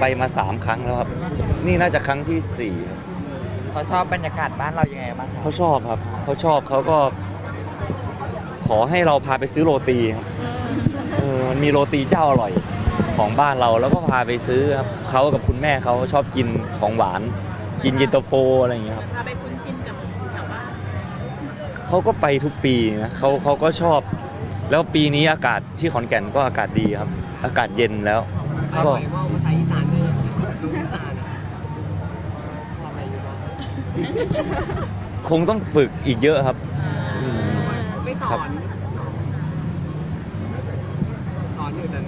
ไปมาสามครั้งแล้วครับ นี่น่าจะครั้งที่สี่ครับเขาชอบบรรยากาศบ้านเรายังไงบ้างคะเขาชอบครับ เขาชอบเขาก็ ขอให้เราพาไปซื้อโรตีครับเออมันมีโรตีเจ้าอร่อยของบ้านเราแล้วก็พาไปซื้อครับเขากับคุณแม่เขาชอบกินของหวาน กินเย็นตาโฟอะไรอย่างเงี้ยครับ พาไปคุ้นชินกับแถวบ้านเขาก็ไปทุกปีนะเขาเขาก็ชอบ แล้วปีนี้อากาศที่ขอนแก่นก็อากาศดีครับ อากาศเย็นแล้วก็ ว่าภาษาอีสานเลยดูอีสานทำอะไรอยู่บ้าง คงต้องฝึกอีกเยอะครับอืมไม่สครัอบนสอนอยู่แต่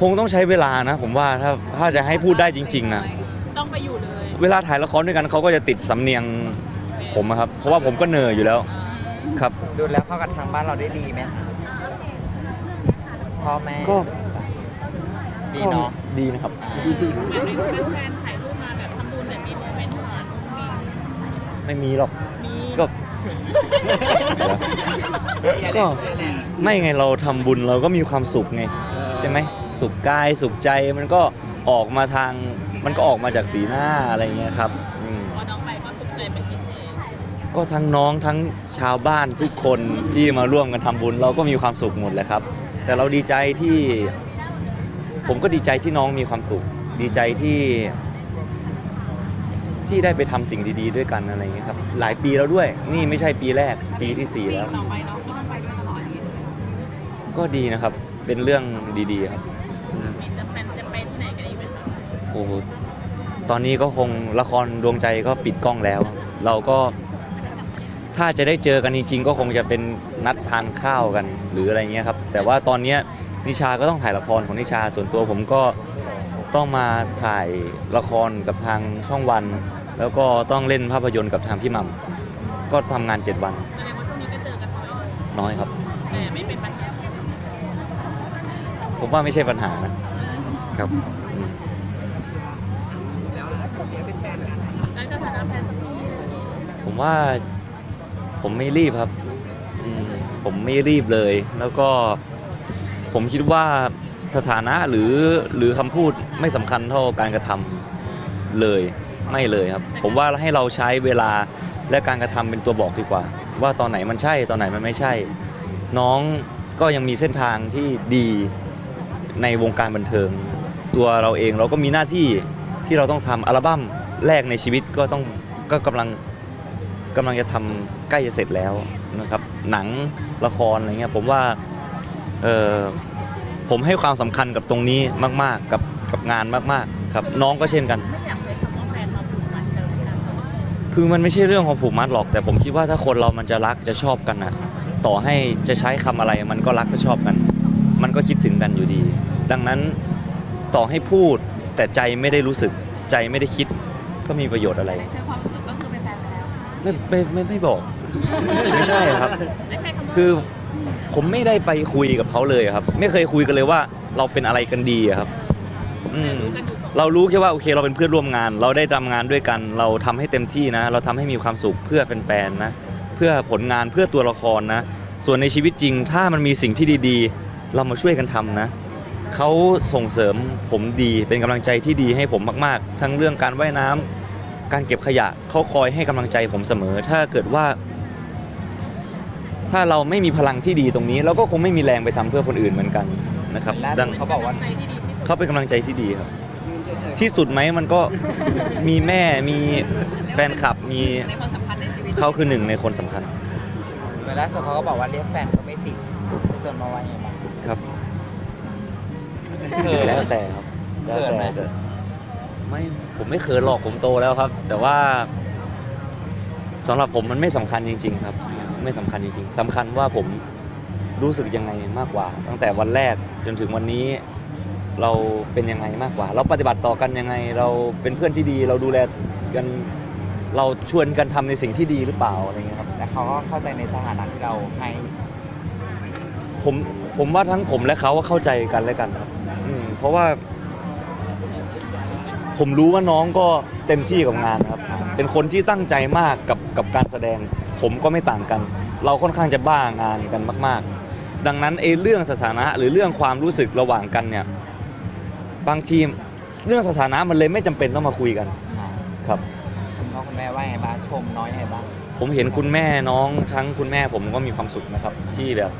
คงต้องใช้เวลานะ ผมว่าถ้าถ้าจะให้พูดได้จริง ๆ นะ ต้องไปอยู่เลยเวลาถ่ายละครด้วยกันเขาก็จะติดสำเนียงผมอะครับ เพราะว่าผมก็เหนื่อยอยู่แล้วครับ ดูแล้วเข้ากับทางบ้านเราได้ดีไหมคะพ่อแม่ก็ดีเนาะก็ดีนะครับแบบนี้แฟนๆถ่าย ไม่มีหรอกมีก็ ก็ไม่ไงเราทำบุญเราก็มีความสุขไง ใช่ไหมสุขกายสุขใจมันก็ออกมาทาง มันก็ออกมาจากสีหน้าอะไรเงี้ยครับอืมพอน้องไปก็สุขใจเป็นพิเศษก็ทั้งน้องทั้งชาวบ้านทุกคนที่มาร่วมกันทำบุญ เราก็มีความสุขหมดแหละครับ แต่เราดีใจที่ ผมก็ดีใจที่น้องมีความสุข ดีใจที่ ที่ได้ไปทำสิ่งดีๆด้วยกันอะไรเงี้ยครับหลายปีแล้วด้วย นี่ไม่ใช่ปีแรกปีที่สี่ปีแล้ว ต่อไปน้องก็ต้องไปด้วยตลอดอย่างนี้ก็ดีนะครับเป็นเรื่องดีๆครับอืมมีจะแฟนจะไปที่ไหนกันอีกไหมคะโอ้โหตอนนี้ก็คงละครดวงใจก็ปิดกล้องแล้ว เราก็ ถ้าจะได้เจอกันจริง ๆ ก็คงจะเป็นนัดทานข้าวกันหรืออะไรเงี้ยครับ แต่ว่าตอนเนี้ยนิชาก็ต้องถ่ายละครของนิชาส่วนตัวผมก็ ต้องมาถ่ายละครกับทางช่องวัน แล้วก็ต้องเล่นภาพยนตร์กับทางพี่หม่ำก็ทำงาน 7 วันแสดงว่าช่วงนี้ก็เจอกันบ่อยน้อยครับ แต่ไม่เป็นปัญหาผมว่าไม่ใช่ปัญหานะครับอืมแล้วเจ๊เป็นแฟนกันแล้วสถานะแฟนสักทีผมว่าผมไม่รีบครับอืมผมไม่รีบเลย แล้วก็ผมคิดว่า สถานะหรือหรือคำพูดไม่สำคัญเท่าการกระทำเลยไม่เลยครับ ผมว่าให้เราใช้เวลาและการกระทำเป็นตัวบอกดีกว่า ว่าตอนไหนมันใช่ตอนไหนมันไม่ใช่ น้องก็ยังมีเส้นทางที่ดีในวงการบันเทิง ตัวเราเองเราก็มีหน้าที่ที่เราต้องทำอัลบั้มแรกในชีวิตก็ต้องก็กำลังกำลังจะทำใกล้จะเสร็จแล้วนะครับ หนังละครอะไรเงี้ยผมว่าเออ ผมให้ความสำคัญกับตรงนี้มากๆ กับกับงานมากๆ ครับน้องก็เช่นกันไม่อยากใช้คำว่าแฟนมาผูกพันกันเลยนะคือมันไม่ใช่เรื่องของผูกมัดหรอก แต่ผมคิดว่าถ้าคนเรามันจะรักจะชอบกันนะต่อให้จะใช้คำอะไรมันก็รักและชอบกัน มันก็คิดถึงกันอยู่ดี ดังนั้นต่อให้พูดแต่ใจไม่ได้รู้สึกใจไม่ได้คิดก็มีประโยชน์อะไรไม่ใช่ความรู้สึกก็คือเป็นแฟนไปแล้วไม่ไม่ไม่ไม่บอก ไม่ใช่ครับไม่ใช่คำว่าคือ ผมไม่ได้ไปคุยกับเขาเลยครับ ไม่เคยคุยกันเลยว่าเราเป็นอะไรกันดีอะครับ อืมรู้กันอยู่สองเรารู้แค่ว่าโอเคเราเป็นเพื่อนร่วมงาน เราได้ทำงานด้วยกัน เราทำให้เต็มที่นะ เราทำให้มีความสุขเพื่อแฟนๆนะ เพื่อผลงานเพื่อตัวละครนะ ส่วนในชีวิตจริง ถ้ามันมีสิ่งที่ดีๆ เรามาช่วยกันทำนะ เขาส่งเสริมผมดีเป็นกำลังใจที่ดีให้ผมมาก ๆ ทั้งเรื่องการว่ายน้ำการเก็บขยะเขาคอยให้กำลังใจผมเสมอ ถ้าเกิดว่า ถ้าเราไม่มีพลังที่ดีตรงนี้ เราก็คงไม่มีแรงไปทำเพื่อคนอื่นเหมือนกันนะครับล่าดัสุงดเขาบอกว่าใจที่ดีที่สุดเขาเป็นกำลังใจที่ดีครับยืนเฉยที่สุดไหมมันก็มีแม่มีแฟนคลับมีในความสัมพันธ์ในชีวิตเขาคือหนึ่งในคนสำคัญๆเวลาสุดเขาก็บอกว่าเรียกแฟนก็ไม่ติดเตือนมาว่าอย่างไรบ้างครับเขินแล้วแต่ครับแล้วเขินไหมแต่แต่ไม่ผมไม่เขินหรอกผมโตแล้วครับ แต่ว่าสำหรับผมมันไม่สำคัญจริง ๆ ครับ ไม่สำคัญจริงๆสำคัญว่าผมรู้สึกยังไงมากกว่า ตั้งแต่วันแรกจนถึงวันนี้ เราเป็นยังไงมากกว่า เราปฏิบัติต่อกันยังไง เราเป็นเพื่อนที่ดี เราดูแลกันเราชวนกันทำในสิ่งที่ดีหรือเปล่าอะไรเงี้ยครับแต่เขาก็เข้าใจในสถานะที่เราให้ผมผมว่าทั้งผมและเขาว่าเข้าใจกันและกันครับอืมเพราะว่า ผมรู้ว่าน้องก็เต็มที่กับงานครับ เป็นคนที่ตั้งใจมากกับกับการแสดง ผมก็ไม่ต่างกัน เราค่อนข้างจะบ้างานกันมาก ๆ ดังนั้นเอเรื่องสถานะหรือเรื่องความรู้สึกระหว่างกันเนี่ยบางทีเรื่องสถานะมันเลยไม่จำเป็นต้องมาคุยกันอ่าครับ คุณพ่อคุณแม่ว่าไงบ้างชมน้อยไงบ้างผมเห็นคุณแม่น้องทั้งคุณแม่ผมก็มีความสุขนะครับ ที่แบบ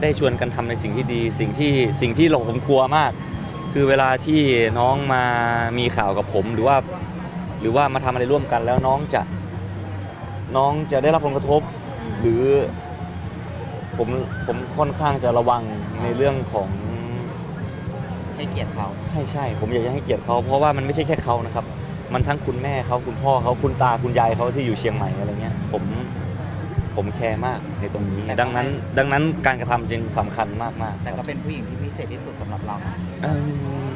ได้ชวนกันทำในสิ่งที่ดี สิ่งที่สิ่งที่เราผมกลัวมาก คือเวลาที่น้องมามีข่าวกับผมหรือว่า หรือว่ามาทำอะไรร่วมกันแล้วน้องจะ น้องจะได้รับผลกระทบ หรือผมผมค่อนข้างจะระวังในเรื่องของให้เกียรติเขาให้ใช่ ผมอยากจะให้เกียรติเขาเพราะว่ามันไม่ใช่แค่เขานะครับ มันทั้งคุณแม่เขาคุณพ่อเขาคุณตาคุณยายเขาที่อยู่เชียงใหม่อะไรเงี้ยผมผมแคร์มากในตรงนี้ ดังนั้น ดังนั้นการกระทำจึงสำคัญมากมากๆแต่ก็เป็นผู้หญิงที่พิเศษที่สุดสำหรับเรานะเอิ่ม